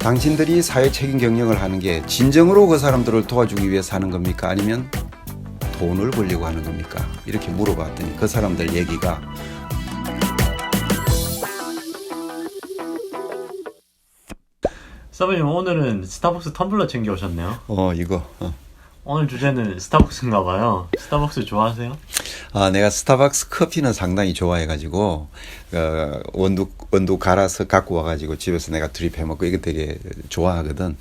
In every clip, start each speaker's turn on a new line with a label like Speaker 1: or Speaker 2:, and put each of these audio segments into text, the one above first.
Speaker 1: 당신들이 사회 책임 경영을 하는 게 진정으로 그 사람들을 도와주기 위해서 하는 겁니까? 아니면 돈을 벌려고 하는 겁니까? 이렇게 물어봤더니 그 사람들 얘기가
Speaker 2: 서버님 오늘은 스타벅스 텀블러 챙겨 오셨네요.
Speaker 1: 어 이거 어.
Speaker 2: 오늘 주제는 스타벅스인가 봐요. 스타벅스 좋아하세요?
Speaker 1: 아 내가 스타벅스 커피는 상당히 좋아해가지고 어, 원두 원두 갈아서 갖고 와가지고 집에서 내가 드립해 먹고 이거 되게 좋아하거든.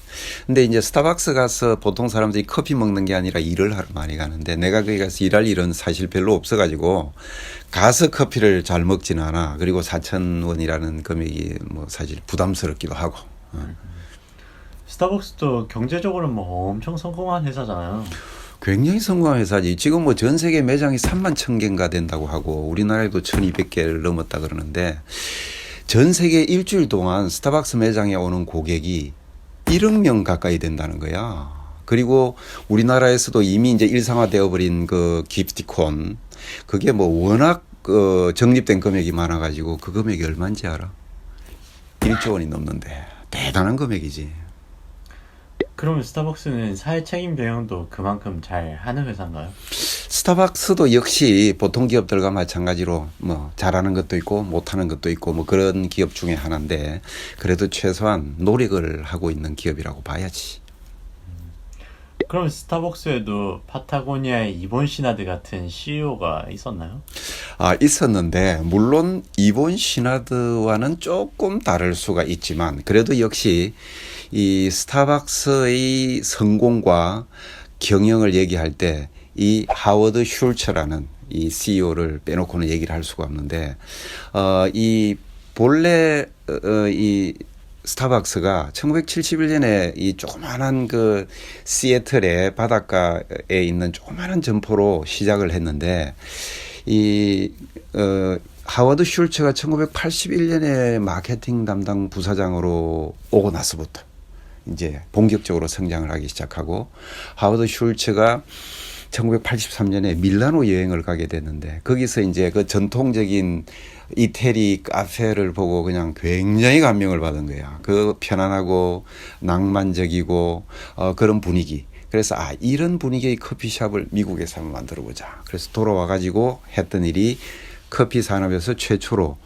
Speaker 1: 근데 이제 스타벅스 가서 보통 사람들이 커피 먹는 게 아니라 일을 하러 많이 가는데 내가 거기 가서 일할 일은 사실 별로 없어가지고 가서 커피를 잘 먹지는 않아. 그리고 4천 원이라는 금액이 뭐 사실 부담스럽기도 하고. 어.
Speaker 2: 스타벅스도 경제적으로 뭐 엄청 성공한 회사잖아요.
Speaker 1: 굉장히 성공한 회사지. 지금 뭐 전 세계 매장이 3만 천 개인가 된다고 하고 우리나라에도 1,200개를 넘었다 그러는데 전 세계 일주일 동안 스타벅스 매장에 오는 고객이 1억 명 가까이 된다는 거야. 그리고 우리나라에서도 이미 이제 일상화되어 버린 그 기프티콘 그게 뭐 워낙 그 적립된 금액이 많아 가지고 그 금액이 얼마인지 알아? 1조 원이 넘는데 대단한 금액이지.
Speaker 2: 그러면 스타벅스는 사회 책임 경영도 그만큼 잘 하는 회사인가요?
Speaker 1: 스타벅스도 역시 보통 기업들과 마찬가지로 뭐 잘하는 것도 있고 못하는 것도 있고 뭐 그런 기업 중에 하나인데 그래도 최소한 노력을 하고 있는 기업이라고 봐야지.
Speaker 2: 그럼 스타벅스에도 파타고니아의 이본 시나드 같은 CEO가 있었나요?
Speaker 1: 아, 있었는데, 물론 이본 시나드와는 조금 다를 수가 있지만, 그래도 역시 이 스타벅스의 성공과 경영을 얘기할 때, 이 하워드 슐처라는 이 CEO를 빼놓고는 얘기를 할 수가 없는데, 어, 이 본래, 어, 어, 이 스타벅스가 1971년에 이 조그만한 그 시애틀의 바닷가에 있는 조그만한 점포로 시작을 했는데 이 어, 하워드 슐츠가 1981년에 마케팅 담당 부사장으로 오고 나서부터 이제 본격적으로 성장을 하기 시작하고 하워드 슐츠가 1983년에 밀라노 여행을 가게 됐는데 거기서 이제 그 전통적인 이태리 카페를 보고 그냥 굉장히 감명을 받은 거야. 그 편안하고 낭만적이고 어, 그런 분위기. 그래서 아 이런 분위기의 커피숍을 미국에서 한번 만들어 보자. 그래서 돌아와 가지고 했던 일이 커피 산업에서 최초로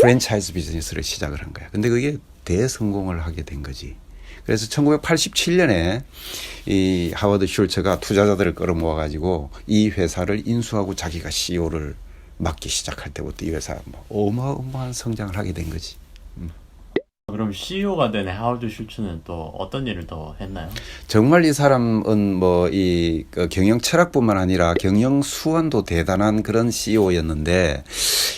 Speaker 1: 프랜차이즈 비즈니스를 시작을 한 거야. 근데 그게 대성공을 하게 된 거지. 그래서 1987년에 이 하워드 슐처가 투자자들을 끌어모아 가지고 이 회사를 인수하고 자기가 CEO를 맡기 시작할 때부터 이 회사가 뭐 어마어마한 성장을 하게 된 거지.
Speaker 2: 그럼 CEO가 된 하워드 슐츠는 또 어떤 일을 더 했나요?
Speaker 1: 정말 이 사람은 뭐 이 경영 철학뿐만 아니라 경영 수완도 대단한 그런 CEO였는데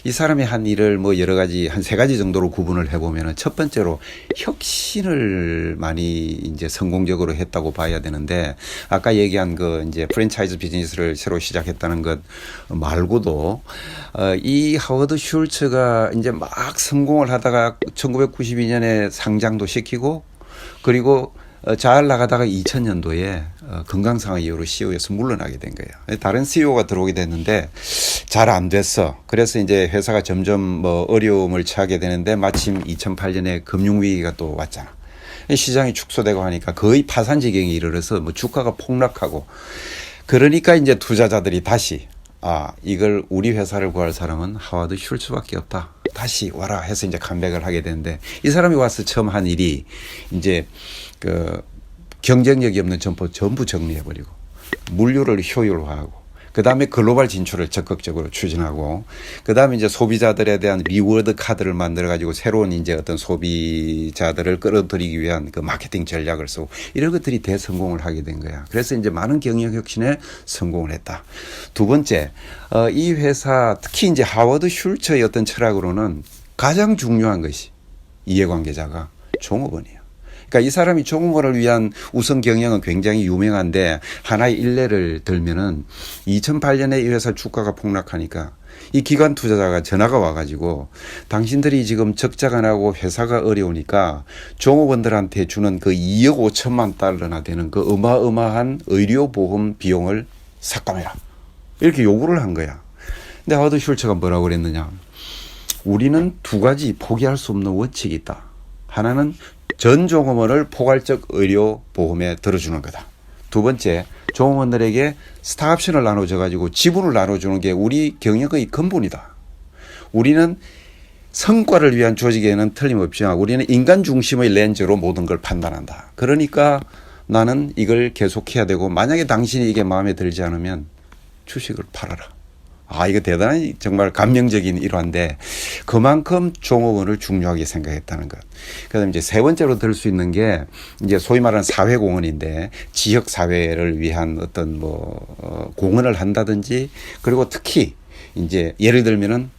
Speaker 1: 이 사람이 한 일을 뭐 여러 가지 한 세 가지 정도로 구분을 해보면은 첫 번째로 혁신을 많이 이제 성공적으로 했다고 봐야 되는데 아까 얘기한 그 이제 프랜차이즈 비즈니스를 새로 시작했다는 것 말고도 어, 이 하워드 슐츠가 이제 막 성공을 하다가 1992년 에 상장도 시키고 그리고 어, 잘 나가다가 2000년도에 어, 건강 상황 이유로 CEO에서 물러나게 된 거예요. 다른 CEO가 들어오게 됐는데 잘 안 됐어. 그래서 이제 회사가 점점 뭐 어려움을 처하게 되는데 마침 2008년에 금융 위기가 또 왔잖아. 시장이 축소되고 하니까 거의 파산 지경에 이르러서 뭐 주가가 폭락하고 그러니까 이제 투자자들이 다시 아 이걸 우리 회사를 구할 사람은 하와드 슐츠밖에 없다. 다시 와라 해서 이제 컴백을 하게 되는데 이 사람이 와서 처음 한 일이 이제 그 경쟁력이 없는 점포 전부 정리해버리고 물류를 효율화하고 그 다음에 글로벌 진출을 적극적으로 추진하고 그 다음에 이제 소비자들에 대한 리워드 카드를 만들어 가지고 새로운 이제 어떤 소비자들을 끌어들이기 위한 그 마케팅 전략을 쓰고 이런 것들이 대성공을 하게 된 거야. 그래서 이제 많은 경영 혁신에 성공을 했다. 두 번째, 어, 이 회사 특히 이제 하워드 슐처의 어떤 철학으로는 가장 중요한 것이 이해관계자가 종업원이에요. 그러니까 이 사람이 종업원을 위한 우선 경영은 굉장히 유명한데 하나의 일례를 들면은 2008년에 이 회사 주가가 폭락하니까 이 기관 투자자가 전화가 와가지고 당신들이 지금 적자가 나고 회사가 어려우니까 종업원들한테 주는 그 2억 5천만 달러나 되는 그 어마어마한 의료보험 비용을 삭감해라. 이렇게 요구를 한 거야. 근데 하워드 슐처가 뭐라고 그랬느냐. 우리는 두 가지 포기할 수 없는 원칙이 있다. 하나는 전 종업원을 포괄적 의료 보험에 들어주는 거다. 두 번째, 종업원들에게 스탁옵션을 나눠줘 가지고 지분을 나눠주는 게 우리 경영의 근본이다. 우리는 성과를 위한 조직에는 틀림없지만 우리는 인간 중심의 렌즈로 모든 걸 판단한다. 그러니까 나는 이걸 계속해야 되고 만약에 당신이 이게 마음에 들지 않으면 주식을 팔아라. 아, 이거 대단히 정말 감명적인 일화인데 그만큼 종업원을 중요하게 생각했다는 것. 그다음에 이제 세 번째로 들 수 있는 게 이제 소위 말하는 사회 공헌인데 지역 사회를 위한 어떤 뭐 어, 공헌을 한다든지 그리고 특히 이제 예를 들면은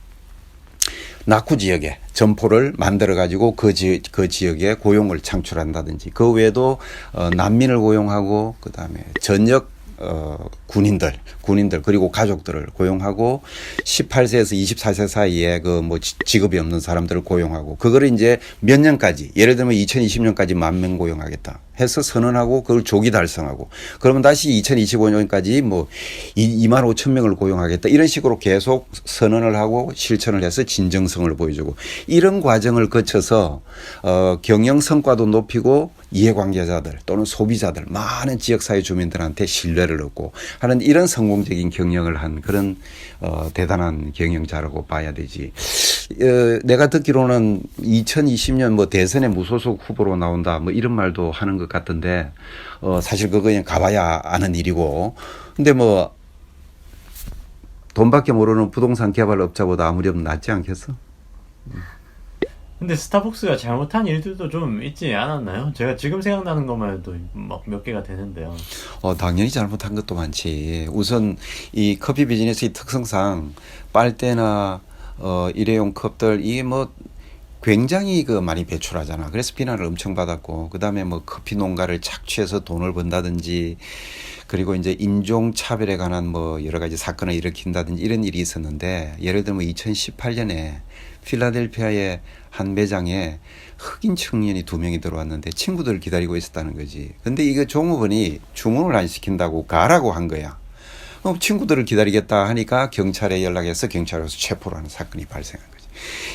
Speaker 1: 낙후 지역에 점포를 만들어 가지고 그, 지, 그 지역에 고용을 창출한다든지 그 외에도 어, 난민을 고용하고 그다음에 전역 어, 군인들, 군인들 그리고 가족들을 고용하고 18세에서 24세 사이에 그 뭐 직업이 없는 사람들을 고용하고 그거를 이제 몇 년까지 예를 들면 2020년까지 만 명 고용하겠다 해서 선언하고 그걸 조기 달성하고 그러면 다시 2025년까지 뭐 2만 5천 명을 고용하겠다 이런 식으로 계속 선언을 하고 실천을 해서 진정성을 보여주고 이런 과정을 거쳐서 어, 경영 성과도 높이고 이해관계자들 또는 소비자들 많은 지역사회 주민들한테 신뢰를 얻고 하는 이런 성공적인 경영을 한 그런 어, 대단한 경영자라고 봐야 되지. 어, 내가 듣기로는 2020년 뭐 대선에 무소속 후보로 나온다 뭐 이런 말도 하는 것 같은데 어, 사실 그거 그냥 가봐야 아는 일이고 근데 뭐 돈밖에 모르는 부동산 개발 업자보다 아무렴 낫지 않겠어?
Speaker 2: 근데 스타벅스가 잘못한 일들도 좀 있지 않았나요? 제가 지금 생각나는 것만 해도 막 몇 개가 되는데요.
Speaker 1: 어, 당연히 잘못한 것도 많지. 우선 이 커피 비즈니스의 특성상 빨대나 어, 일회용 컵들 이게 뭐 굉장히 그 많이 배출하잖아. 그래서 비난을 엄청 받았고 그다음에 뭐 커피 농가를 착취해서 돈을 번다든지 그리고 이제 인종 차별에 관한 뭐 여러 가지 사건을 일으킨다든지 이런 일이 있었는데 예를 들면 2018년에 필라델피아의 한 매장에 흑인 청년이 두 명이 들어왔는데 친구들을 기다리고 있었다는 거지. 근데 이거 종업원이 주문을 안 시킨다고 가라고 한 거야. 어, 친구들을 기다리겠다 하니까 경찰에 연락해서 경찰에 서 체포를 하는 사건이 발생한 거지.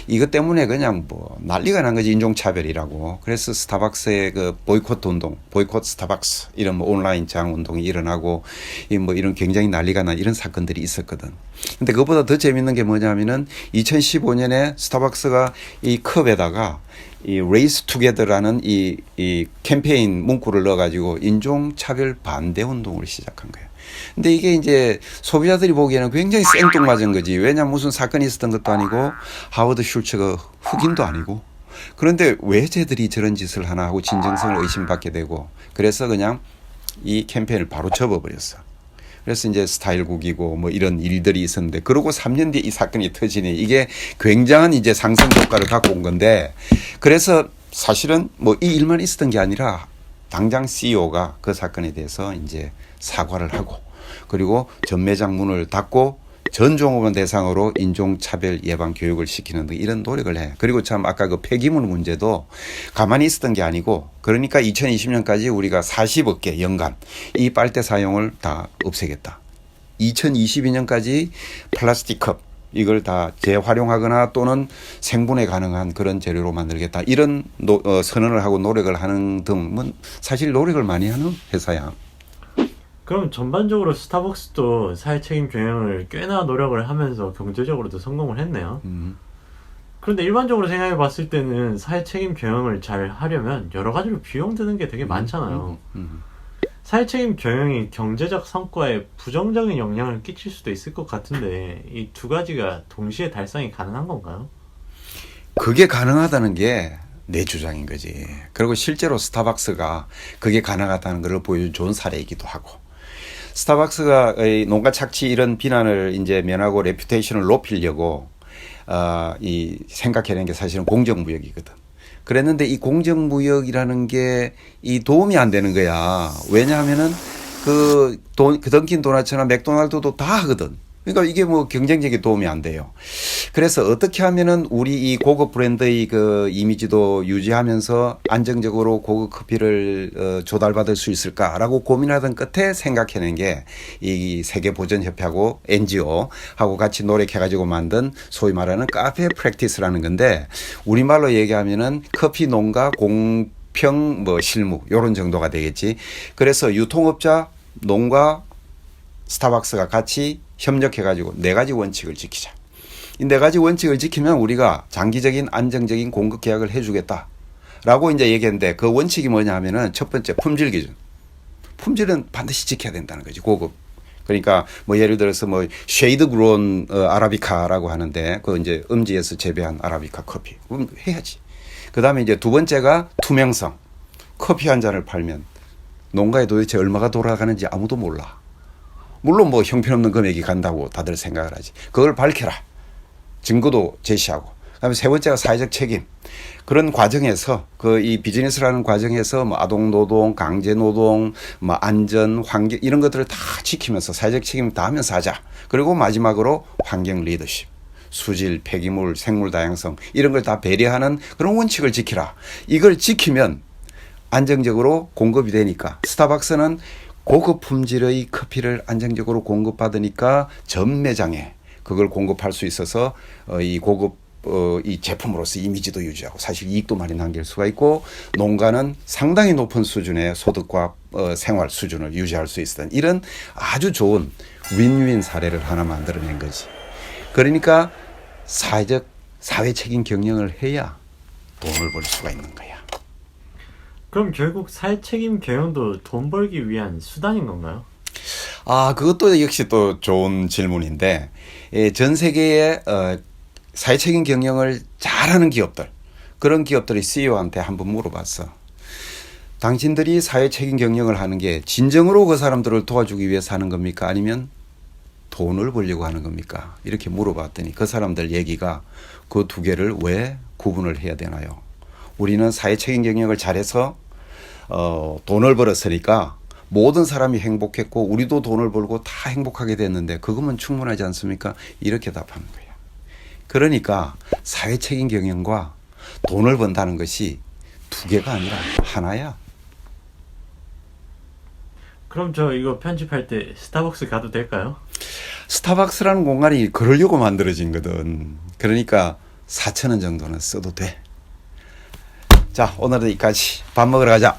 Speaker 1: 이것 때문에 그냥 뭐 난리가 난 거지 인종차별이라고. 그래서 스타벅스의 그 보이콧 운동, 보이콧 스타벅스 이런 뭐 온라인 장 운동이 일어나고 이 뭐 이런 굉장히 난리가 난 이런 사건들이 있었거든. 근데 그것보다 더 재밌는 게 뭐냐면은 2015년에 스타벅스가 이 컵에다가 이 레이스 투게더라는 이, 이 캠페인 문구를 넣어가지고 인종차별 반대 운동을 시작한 거예요. 근데 이게 이제 소비자들이 보기에는 굉장히 생뚱맞은 거지. 왜냐면 무슨 사건이 있었던 것도 아니고 하워드 슐츠가 흑인도 아니고. 그런데 왜 쟤들이 저런 짓을 하나 하고 진정성을 의심받게 되고 그래서 그냥 이 캠페인을 바로 접어버렸어. 그래서 이제 스타일국이고 뭐 이런 일들이 있었는데 그러고 3년 뒤에 이 사건이 터지니 이게 굉장한 이제 상승 효과를 갖고 온 건데 그래서 사실은 뭐 이 일만 있었던 게 아니라 당장 CEO가 그 사건에 대해서 이제 사과를 하고 그리고 전 매장 문을 닫고 전 종업원 대상으로 인종차별 예방 교육을 시키는 등 이런 노력을 해. 그리고 참 아까 그 폐기물 문제도 가만히 있었던 게 아니고 그러니까 2020년까지 우리가 40억 개 연간 이 빨대 사용을 다 없애겠다. 2022년까지 플라스틱 컵 이걸 다 재활용하거나 또는 생분해 가능한 그런 재료로 만들겠다. 이런 노, 어, 선언을 하고 노력을 하는 등은 사실 노력을 많이 하는 회사야.
Speaker 2: 그럼 전반적으로 스타벅스도 사회 책임 경영을 꽤나 노력을 하면서 경제적으로도 성공을 했네요.
Speaker 1: 음.
Speaker 2: 그런데 일반적으로 생각해 봤을 때는 사회 책임 경영을 잘 하려면 여러 가지로 비용 드는 게 되게 많잖아요.
Speaker 1: 음.
Speaker 2: 사회 책임 경영이 경제적 성과에 부정적인 영향을 끼칠 수도 있을 것 같은데 이 두 가지가 동시에 달성이 가능한 건가요?
Speaker 1: 그게 가능하다는 게 내 주장인 거지. 그리고 실제로 스타벅스가 그게 가능하다는 것을 보여준 좋은 사례이기도 하고. 스타벅스가 이 농가 착취 이런 비난을 이제 면하고 레퓨테이션을 높이려고 어, 이 생각해낸 게 사실은 공정무역이거든. 그랬는데 이 공정무역이라는 게 이 도움이 안 되는 거야. 왜냐하면은 그 돈, 그 던킨 도나츠나 맥도날드도 다 하거든. 그러니까 이게 뭐 경쟁력에 도움이 안 돼요. 그래서 어떻게 하면은 우리 이 고급 브랜드의 그 이미지도 유지하면서 안정적으로 고급 커피를 어, 조달받을 수 있을까라고 고민하던 끝에 생각해낸 게 이 세계 보전 협회하고 NGO 하고 같이 노력해가지고 만든 소위 말하는 카페 프랙티스라는 건데 우리말로 얘기하면은 커피 농가 공평 뭐 실무 요런 정도가 되겠지. 그래서 유통업자, 농가, 스타벅스가 같이 협력해 가지고 네 가지 원칙을 지키자. 이 네 가지 원칙을 지키면 우리가 장기적인 안정적인 공급 계약을 해 주겠다 라고 이제 얘기했는데 그 원칙이 뭐냐 하면은 첫 번째 품질 기준. 품질은 반드시 지켜야 된다는 거지. 고급. 그러니까 뭐 예를 들어서 뭐 쉐이드 그론 어, 아라비카라고 하는데 그 이제 음지에서 재배한 아라비카 커피. 그럼 해야지. 그 다음에 이제 두 번째가 투명성. 커피 한 잔을 팔면 농가에 도대체 얼마가 돌아가는지 아무도 몰라. 물론 뭐 형편없는 금액이 간다고 다들 생각을 하지. 그걸 밝혀라. 증거도 제시하고. 그다음에 세 번째가 사회적 책임. 그런 과정에서 그 이 비즈니스라는 과정에서 뭐 아동 노동, 강제 노동, 뭐 안전, 환경 이런 것들을 다 지키면서 사회적 책임을 다하면서 하자. 그리고 마지막으로 환경 리더십. 수질, 폐기물, 생물 다양성 이런 걸 다 배려하는 그런 원칙을 지키라. 이걸 지키면 안정적으로 공급이 되니까 스타벅스는 고급 품질의 커피를 안정적으로 공급받으니까 전 매장에 그걸 공급할 수 있어서 어, 이 고급 어, 이 제품으로서 이미지도 유지하고 사실 이익도 많이 남길 수가 있고 농가는 상당히 높은 수준의 소득과 어, 생활 수준을 유지할 수 있었던 이런 아주 좋은 윈윈 사례를 하나 만들어낸 거지. 그러니까 사회적 사회 책임 경영을 해야 돈을 벌 수가 있는 거야.
Speaker 2: 그럼 결국 사회책임 경영도 돈 벌기 위한 수단인 건가요?
Speaker 1: 아, 그것도 역시 또 좋은 질문인데, 예, 전 세계의 어, 사회책임 경영을 잘하는 기업들, 그런 기업들이 CEO한테 한번 물어봤어. 당신들이 사회책임 경영을 하는 게 진정으로 그 사람들을 도와주기 위해서 하는 겁니까? 아니면 돈을 벌려고 하는 겁니까? 이렇게 물어봤더니 그 사람들 얘기가 그 두 개를 왜 구분을 해야 되나요? 우리는 사회 책임 경영을 잘해서 어, 돈을 벌었으니까 모든 사람이 행복했고 우리도 돈을 벌고 다 행복하게 됐는데 그것만 충분하지 않습니까? 이렇게 답하는 거야. 그러니까 사회 책임 경영과 돈을 번다는 것이 두 개가 아니라 하나야.
Speaker 2: 그럼 저 이거 편집할 때 스타벅스 가도 될까요?
Speaker 1: 스타벅스라는 공간이 그러려고 만들어진 거든. 그러니까 4천 원 정도는 써도 돼. 자, 오늘은 여기까지. 밥 먹으러 가자.